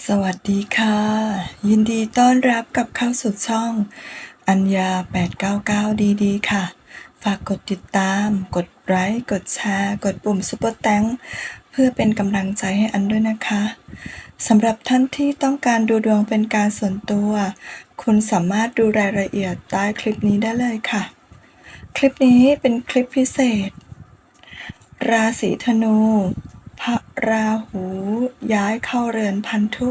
สวัสดีค่ะ ยินดีต้อนรับกับเข้าสู่ช่อง อัญญา 899 ดีดีค่ะ ฝากกดติดตาม กดไลค์กดแชร์ กดปุ่มซุปเปอร์แตงเพื่อเป็นกำลังใจให้อันด้วยนะคะสำหรับท่านที่ต้องการดูดวงเป็นการส่วนตัว คุณสามารถดูรายละเอียดใต้คลิปนี้ได้เลยค่ะ คลิปนี้เป็นคลิปพิเศษ ราศีธนู พระราหู ย้ายเข้าเรือนพันธุ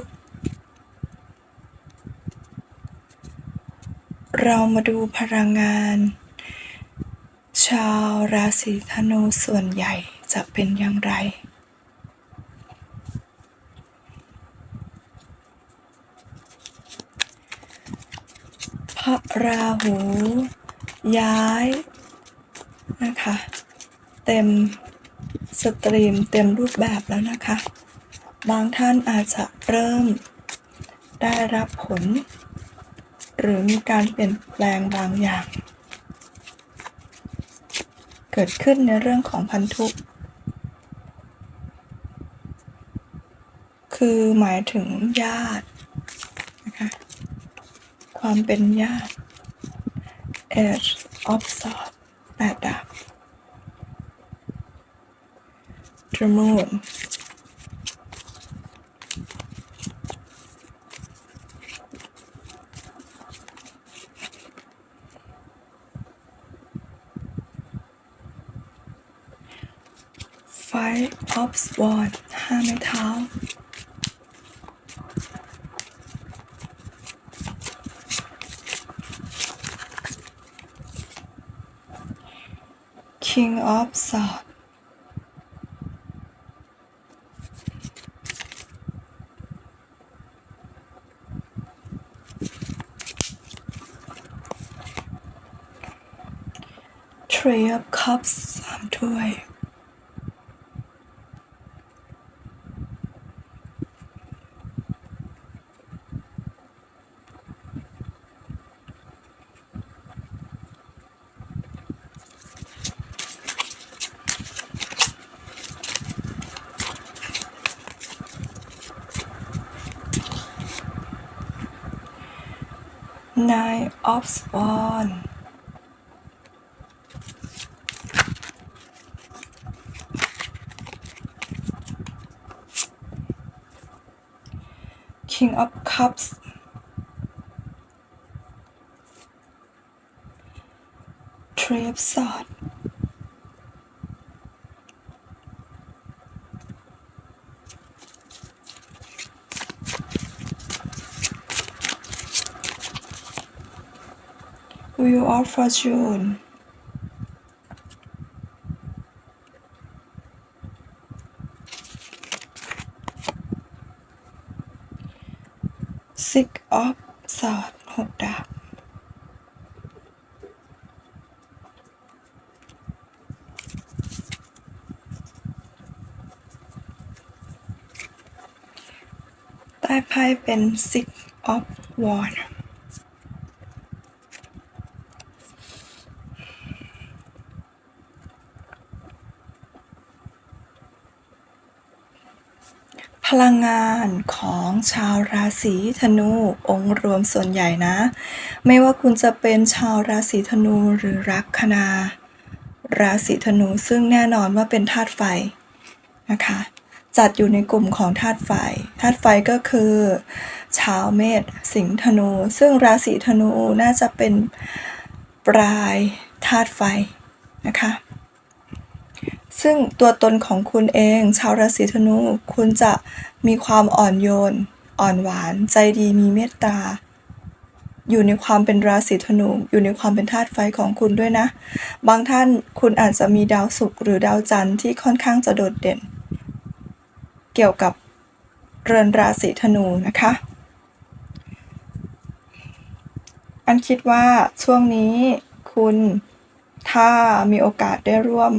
เรามาดูพลังงาน ชาวราศีธนูส่วนใหญ่จะเป็นอย่างไรพระราหู ย้าย นะคะ เต็มสตรีมเต็มรูปแบบแล้วนะคะ บางท่านอาจจะเริ่มได้รับผล หรือมีการเปลี่ยนแปลงบางอย่าง เกิดขึ้นในเรื่องของพันธุ คือหมายถึงญาตินะคะความเป็นญาติ Edge of Swords แปดดาบ The Moon ไฟ of Swords ห้าไม้เท้า King of Swords Three of Cups สามถ้วย of Swords King of Cups. Three of Swords Wheel of Fortune Six of Swords หกดาบใต้ไพ่เป็น Six of Wands พลังงานของชาวราศีธนู องค์รวมส่วนใหญ่นะ ไม่ว่าคุณจะเป็นชาวราศีธนูหรือลัคนา ราศีธนูซึ่งแน่นอนว่าเป็นธาตุไฟนะคะ จัดอยู่ในกลุ่มของธาตุไฟธาตุไฟก็คือ ชาวเมษสิงห์ธนู ซึ่งราศีธนูน่าจะเป็นปลายธาตุไฟนะคะ ซึ่งตัวตนของคุณเอง ชาวราศีธนู คุณจะมีความอ่อนโยน อ่อนหวาน ใจดีมีเมตตา อยู่ในความเป็นราศีธนู อยู่ในความเป็นธาตุไฟของคุณด้วยนะ บางท่านคุณอาจจะมีดาวศุกร์หรือดาวจันทร์ที่ค่อนข้างจะโดดเด่น เกี่ยวกับเรือนราศีธนูนะคะ อันคิดว่าช่วงนี้คุณถ้ามีโอกาสได้ร่วม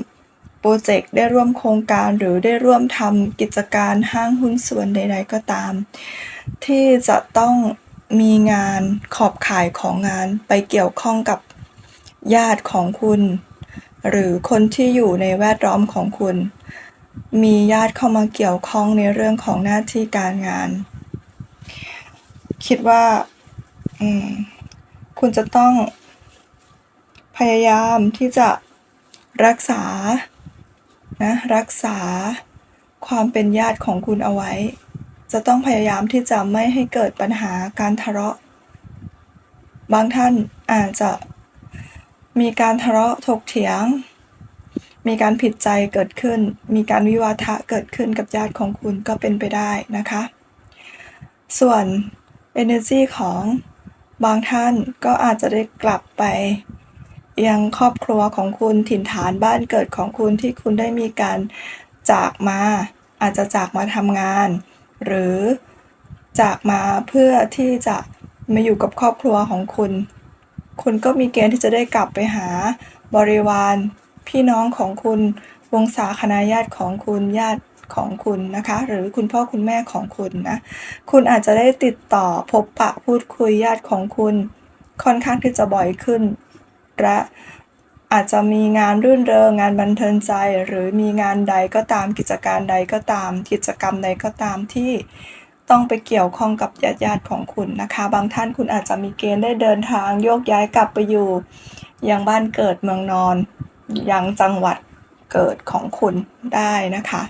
โปรเจกต์ได้ร่วมโครงการหรือได้ร่วมทำกิจการห้างหุ้นส่วนใด ๆ ก็ตาม ที่จะต้องมีงานขอบข่ายของงานไปเกี่ยวข้องกับญาติของคุณ หรือคนที่อยู่ในแวดล้อมของคุณ มีญาติเข้ามาเกี่ยวข้องในเรื่องของหน้าที่การงาน คิดว่าคุณจะต้องพยายามที่จะรักษา นะรักษาความเป็นญาติของคุณเอาไว้ จะต้องพยายามที่จะไม่ให้เกิดปัญหาการทะเลาะ บางท่านอาจจะมีการทะเลาะถกเถียง มีการผิดใจเกิดขึ้น มีการวิวาทะเกิดขึ้นกับญาติของคุณก็เป็นไปได้นะคะ ส่วน energy ของบางท่านก็อาจจะได้กลับไป ยังครอบครัวของคุณถิ่นฐานบ้านเกิดของคุณที่คุณได้มีการจากมา อาจจะจากมาทำงาน หรือจากมาเพื่อที่จะมาอยู่กับครอบครัวของคุณ คุณก็มีเกณฑ์ที่จะได้กลับไปหาบริวาร พี่น้องของคุณ วงศาคณาญาติของคุณญาติของคุณนะคะ หรือคุณพ่อคุณแม่ของคุณนะ คุณอาจจะได้ติดต่อพบปะพูดคุยญาติของคุณ ค่อนข้างที่จะบ่อยขึ้น และอาจจะมีงานรื่นเริงงานบันเทิงใจ หรือมีงานใดก็ตามกิจการใดก็ตาม กิจกรรมใดก็ตามที่ต้องไปเกี่ยวข้องกับญาติญาติของคุณนะคะ บางท่านคุณอาจจะมีเกณฑ์ได้เดินทางโยกย้ายกลับไปอยู่ยังบ้านเกิดเมืองนอนยังจังหวัดเกิดของคุณได้นะคะ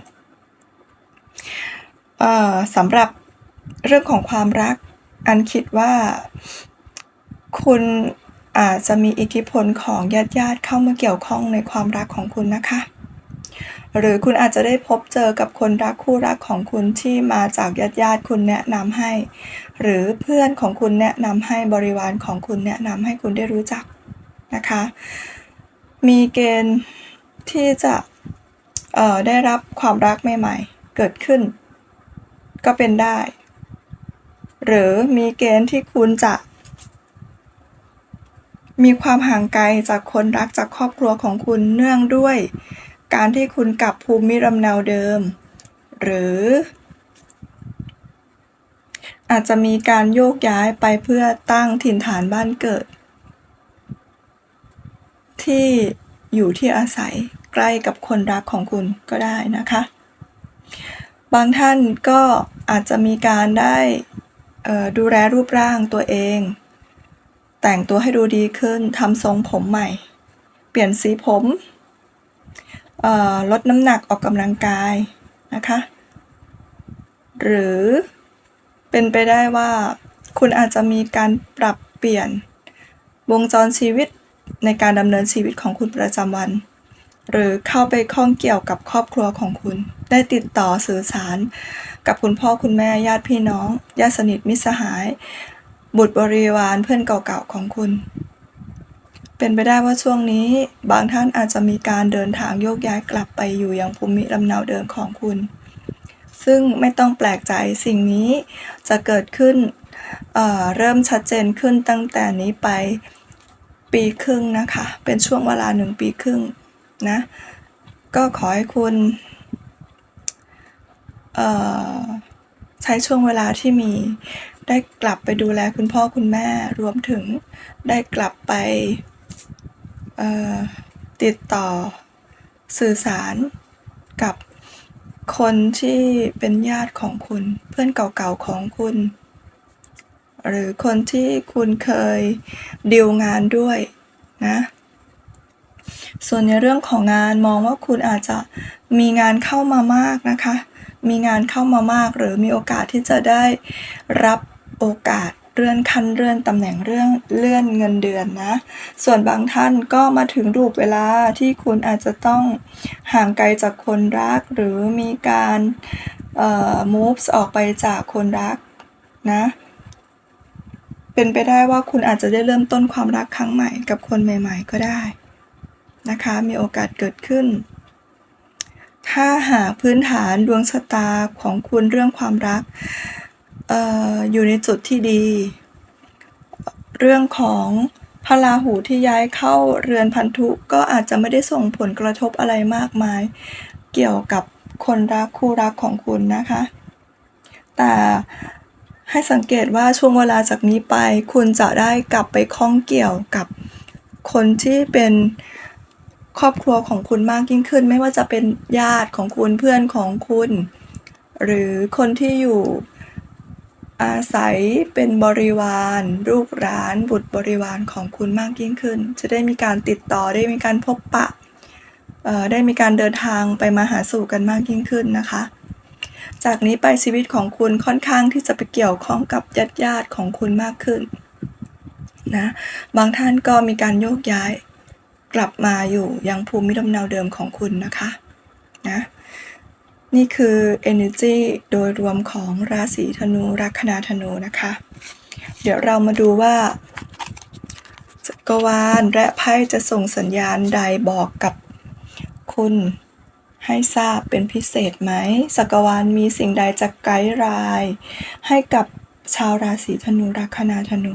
สำหรับเรื่องของความรักอันคิดว่าคุณ อาจจะมีอิทธิพลของญาติญาติเข้ามาเกี่ยวข้องในความรักของคุณนะคะ หรือคุณอาจจะได้พบเจอกับคนรักคู่รักของคุณที่มาจากญาติญาติคุณแนะนำให้ หรือเพื่อนของคุณแนะนำให้บริวารของคุณแนะนำให้คุณได้รู้จักนะคะ มีเกณฑ์ที่จะได้รับความรักใหม่ ๆ เกิดขึ้น ก็เป็นได้ หรือมีเกณฑ์ที่คุณจะ มีความห่างไกลจากคนรักจากครอบครัวของคุณเนื่องด้วย การที่คุณกลับภูมิลำเนาเดิม หรือ อาจจะมีการโยกย้ายไปเพื่อตั้งถิ่นฐานบ้านเกิด ที่อยู่ที่อาศัยใกล้กับคนรักของคุณก็ได้นะคะ บางท่านก็อาจจะมีการได้ดูแลรูปร่างตัวเอง แต่งตัวให้ดูดีขึ้นทำทรงผมใหม่ เปลี่ยนสีผมเอ่อลดน้ำหนักออกกำลังกายนะคะ หรือเป็นไปได้ว่าคุณอาจจะมีการปรับเปลี่ยนวงจรชีวิตในการดำเนินชีวิตของคุณประจำวัน หรือเข้าไปข้องเกี่ยวกับครอบครัวของคุณ ได้ติดต่อสื่อสาร กับคุณพ่อคุณแม่ญาติพี่น้องญาติสนิทมิตรสหาย บุตรบริวารเพื่อนเก่าๆของคุณ เป็นไปได้ว่าช่วงนี้บางท่านอาจจะมีการเดินทางโยกย้ายกลับไปอยู่ยังภูมิลำเนาเดิมของคุณ ซึ่งไม่ต้องแปลกใจสิ่งนี้จะเกิดขึ้นเเริ่มชัดเจนขึ้นตั้งแต่นี้ไปปีครึ่งนะคะ เป็นช่วงเวลาหนึ่งปีครึ่งนะ ก็ขอให้คุณใช้ช่วงเวลาที่มี ได้กลับไปดูแลคุณพ่อคุณแม่รวมถึงได้กลับไปติดต่อสื่อสารกับคนที่เป็นญาติของคุณเพื่อนเก่าๆของคุณ หรือคนที่คุณเคยดีลงานด้วยนะส่วนในเรื่องของงานมองว่าคุณอาจจะมีงานเข้ามามากนะคะ มีงานเข้ามามากหรือมีโอกาสที่จะได้รับ โอกาสเลื่อนขั้นเลื่อนตำแหน่งเรื่องเลื่อนเงินเดือนนะ ส่วนบางท่านก็มาถึงรูปเวลาที่คุณอาจจะต้องห่างไกลจากคนรัก หรือมีการเอ่อ moves ออกไปจากคนรักนะ เป็นไปได้ว่าคุณอาจจะได้เริ่มต้นความรักครั้งใหม่กับคนใหม่ ๆ ก็ได้นะคะ มีโอกาสเกิดขึ้น ถ้าหากพื้นฐานดวงชะตาของคุณเรื่องความรัก อยู่ในจุดที่ดี เรื่องของพระราหูที่ย้ายเข้าเรือนพันธุก็อาจจะไม่ได้ส่งผลกระทบอะไรมากมาย เกี่ยวกับคนรักคู่รักของคุณนะคะ แต่ให้สังเกตว่าช่วงเวลาจากนี้ไป คุณจะได้กลับไปข้องเกี่ยวกับคนที่เป็นครอบครัวของคุณมากยิ่งขึ้น ไม่ว่าจะเป็นญาติของคุณเพื่อนของคุณ หรือคนที่อยู่ อาศัยเป็นบริวารลูกหลานบุตรบริวารของคุณมากยิ่งขึ้น จะได้มีการติดต่อได้มีการพบปะได้มีการเดินทางไปมาหาสู่กันมากยิ่งขึ้นนะคะ จากนี้ไปชีวิตของคุณค่อนข้างที่จะไปเกี่ยวข้องกับญาติญาติของคุณมากขึ้นนะบางท่านก็มีการโยกย้ายกลับมาอยู่ยังภูมิลำเนาเดิมของคุณนะคะนะ นี่คือ energy โดยรวมของราศีธนูลัคนาธนูนะคะ เดี๋ยวเรามาดูว่าจักรวาลและไพ่จะส่งสัญญาณใดบอกกับคุณให้ทราบเป็นพิเศษไหมจักรวาลมีสิ่งใดจะไกด์ไลน์ให้กับชาวราศีธนูลัคนาธนู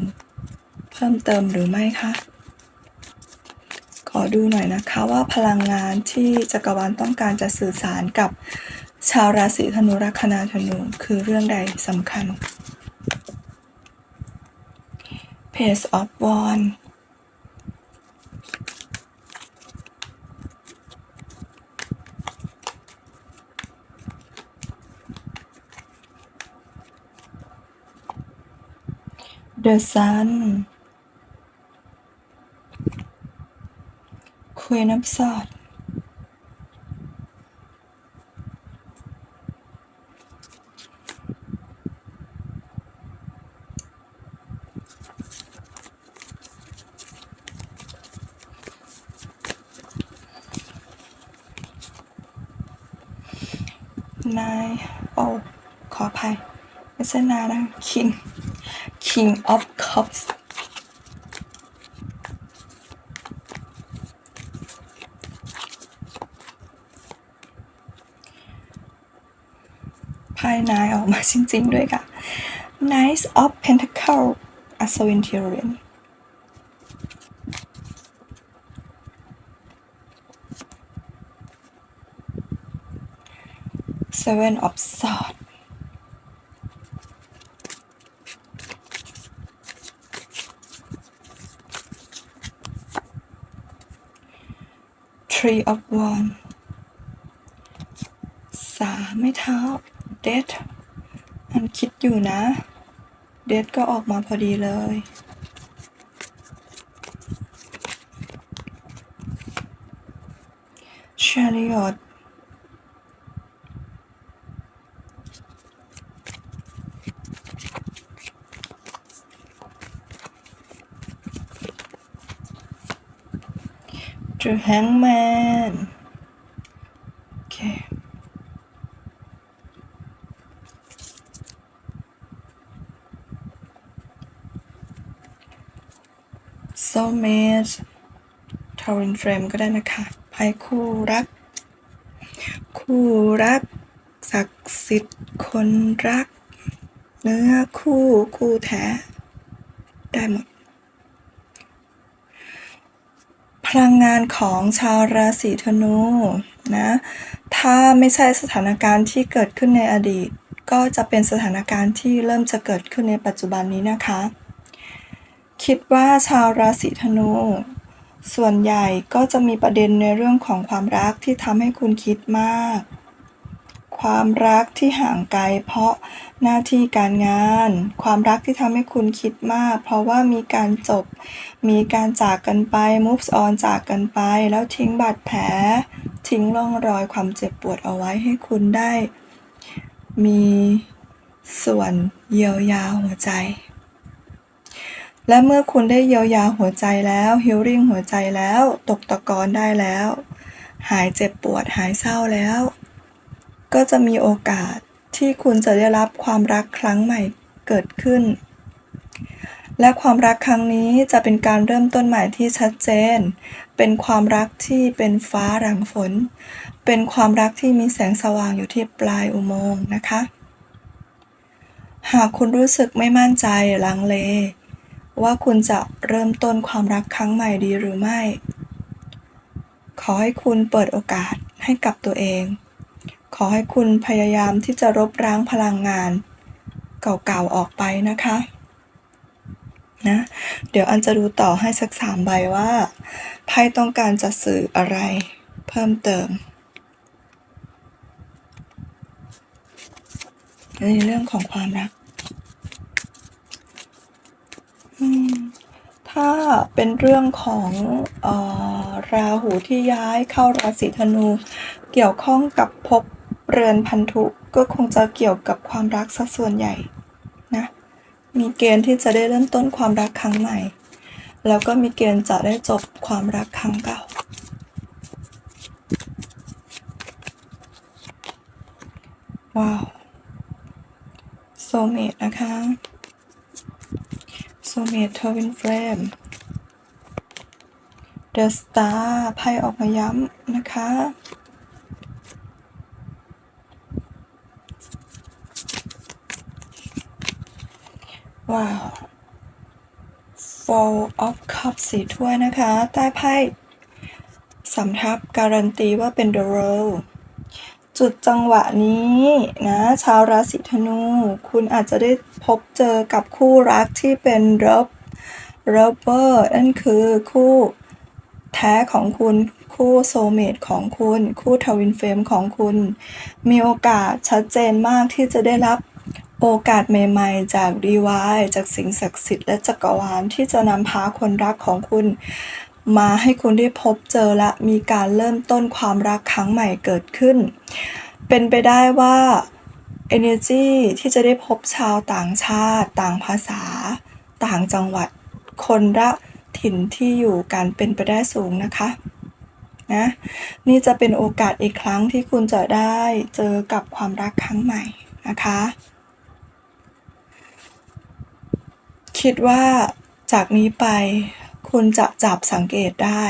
เพิ่มเติมหรือไม่คะขอดูหน่อยนะคะว่าพลังงานที่จักรวาลต้องการจะสื่อสารกับ ชาวราศีธนูลัคนาธนูคือเรื่องใดสำคัญ Page of Wands The Sun Queen of Swords Nine โอ้ขออภัย ไม่ใช่นายนะ King King of Cups ไพ่นายออกมาจริงๆด้วยค่ะ Knight of Pentacle อัศวินเทียเรียน Seven of Swords Three of Wands สามไม่เท้า Death อันคิดอยู่นะ Death ก็ออกมาพอดีเลย Chariot The Hangman โอเค Soulmate Twin Flame ก็ได้นะคะไพ่คู่รัก คู่รัก ศักดิ์สิทธิ์คนรัก เนื้อคู่คู่แท้ ได้หมด พลังงานของชาวราศีธนูนะถ้าไม่ใช่สถานการณ์ที่เกิดขึ้นในอดีต ก็จะเป็นสถานการณ์ที่เริ่มจะเกิดขึ้นในปัจจุบันนี้นะคะ คิดว่าชาวราศีธนู ส่วนใหญ่ก็จะมีประเด็นในเรื่องของความรักที่ทำให้คุณคิดมาก ความรักที่ห่างไกลเพราะหน้าที่การงาน ความรักที่ทำให้คุณคิดมาก เพราะว่ามีการจบ มีการจากกันไป moves on จากกันไป แล้วทิ้งบาดแผล ทิ้งร่องรอยความเจ็บปวดเอาไว้ให้คุณได้ มีส่วนเยียวยาหัวใจ และเมื่อคุณได้เยียวยาหัวใจแล้วฮิลลิ่งหัวใจแล้ว ตกตะกอนได้แล้ว หายเจ็บปวดหายเศร้าแล้ว ก็จะมีโอกาสที่คุณจะได้รับความรักครั้งใหม่เกิดขึ้น และความรักครั้งนี้จะเป็นการเริ่มต้นใหม่ที่ชัดเจน เป็นความรักที่เป็นฟ้าหลังฝน เป็นความรักที่มีแสงสว่างอยู่ที่ปลายอุโมงค์นะคะ หากคุณรู้สึกไม่มั่นใจลังเล ว่าคุณจะเริ่มต้นความรักครั้งใหม่ดีหรือไม่ ขอให้คุณเปิดโอกาสให้กับตัวเอง ขอให้คุณพยายามที่จะรบร้างพลังงาน เก่าๆออกไปนะคะนะเดี๋ยวอันจะดูต่อให้สักสามใบว่าไพ่ต้องการจะสื่ออะไรเพิ่มเติม ในเรื่องของความรัก ถ้าเป็นเรื่องของออราหูที่ย้ายเข้าราศีธนู เกี่ยวข้องกับพบ เรือนพันธุก็คงจะเกี่ยวกับความรักซะส่วนใหญ่นะ มีเกณฑ์ที่จะได้เริ่มต้นความรักครั้งใหม่ แล้วก็มีเกณฑ์จะได้จบความรักครั้งเก่า ว้าวโซเมตนะคะโซเมตทวินเฟรมเดอะสตาร์ไพ่ออกมาย้ำนะคะ ว้าว Four of Cups สีถ้วยนะคะ ใต้ไพ่สำทับการันตีว่าเป็น The World จุดจังหวะนี้นะชาวราศีธนู คุณอาจจะได้พบเจอกับคู่รักที่เป็น Love Lover นั่นคือคู่แท้ของคุณคู่โซเมตของคุณ คู่ทวินเฟมของคุณ มีโอกาสชัดเจนมากที่จะได้รับ โอกาสใหม่ๆ จากดีวายจากสิ่งศักดิ์สิทธิ์และจักรวาลที่จะนำพาคนรักของคุณ มาให้คุณได้พบเจอและมีการเริ่มต้นความรักครั้งใหม่เกิดขึ้น เป็นไปได้ว่า energy ที่จะได้พบชาวต่างชาติ ต่างภาษา ต่างจังหวัด คนละถิ่นที่อยู่กันเป็นไปได้สูงนะคะนะนี่จะเป็นโอกาสอีกครั้งที่คุณจะได้เจอกับความรักครั้งใหม่นะคะ คิดว่าจากนี้ไปคุณจะจับสังเกตได้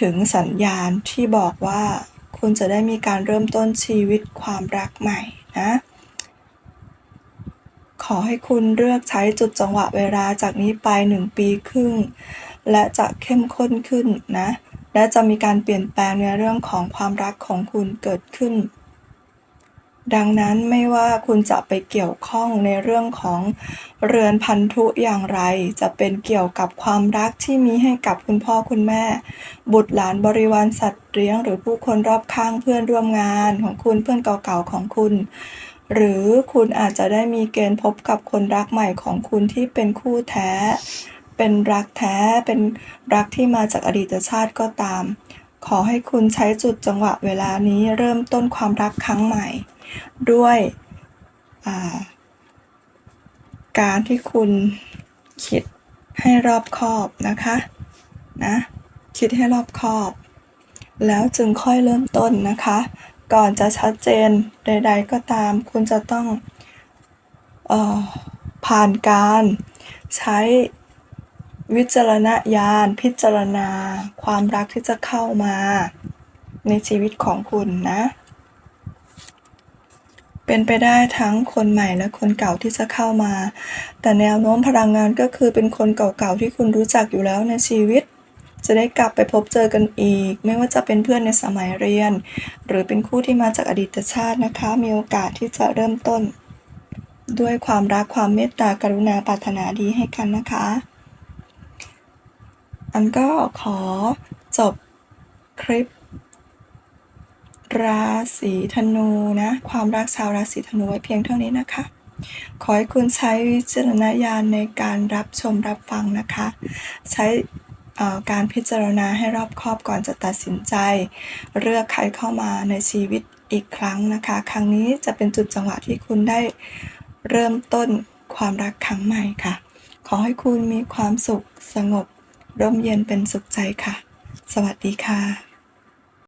ถึงสัญญาณที่บอกว่า คุณจะได้มีการเริ่มต้นชีวิตความรักใหม่นะขอให้คุณเลือกใช้จุดจังหวะเวลาจากนี้ไปหนึ่งปีครึ่ง และจะเข้มข้นขึ้นนะ และจะมีการเปลี่ยนแปลงในเรื่องของความรักของคุณเกิดขึ้น ดังนั้นไม่ว่าคุณจะไปเกี่ยวข้องในเรื่องของเรือนพันธุอย่างไร จะเป็นเกี่ยวกับความรักที่มีให้กับคุณพ่อคุณแม่ บุตรหลานบริวารสัตว์เลี้ยง หรือผู้คนรอบข้างเพื่อนร่วมงานของคุณเพื่อนเก่าๆของคุณ หรือคุณอาจจะได้มีเกณฑ์พบกับคนรักใหม่ของคุณที่เป็นคู่แท้ เป็นรักแท้เป็นรักที่มาจากอดีตชาติก็ตาม ขอให้คุณใช้จุดจังหวะเวลานี้เริ่มต้นความรักครั้งใหม่ ด้วยาการที่คุณคิดให้รอบคอบนะคะนะคิดให้รอบคอบ แล้วจึงค่อยเริ่มต้นนะคะ ก่อนจะชัดเจนใด ๆ ก็ตาม คุณจะต้องออผ่านการใช้วิจารณญาณพิจารณา ความรักที่จะเข้ามาในชีวิตของคุณนะ เป็นไปได้ทั้งคนใหม่และคนเก่าที่จะเข้ามา แต่แนวโน้มพลังงานก็คือเป็นคนเก่าๆที่คุณรู้จักอยู่แล้วในชีวิต จะได้กลับไปพบเจอกันอีก ไม่ว่าจะเป็นเพื่อนในสมัยเรียน หรือเป็นคู่ที่มาจากอดีตชาตินะคะ มีโอกาสที่จะเริ่มต้น ด้วยความรักความเมตตากรุณาปรารถนาดีให้กันนะคะ อันก็ขอจบคลิป ราศีธนูนะ ความรักชาวราศีธนูไว้เพียงเท่านี้นะคะ ขอให้คุณใช้วิจารณญาณในการรับชมรับฟังนะคะ ใช้การพิจารณาให้รอบคอบก่อนจะตัดสินใจ เลือกใครเข้ามาในชีวิตอีกครั้งนะคะ ครั้งนี้จะเป็นจุดจังหวะที่คุณได้เริ่มต้นความรักครั้งใหม่ค่ะ ขอให้คุณมีความสุขสงบ ร่มเย็นเป็นสุขใจค่ะ สวัสดีค่ะ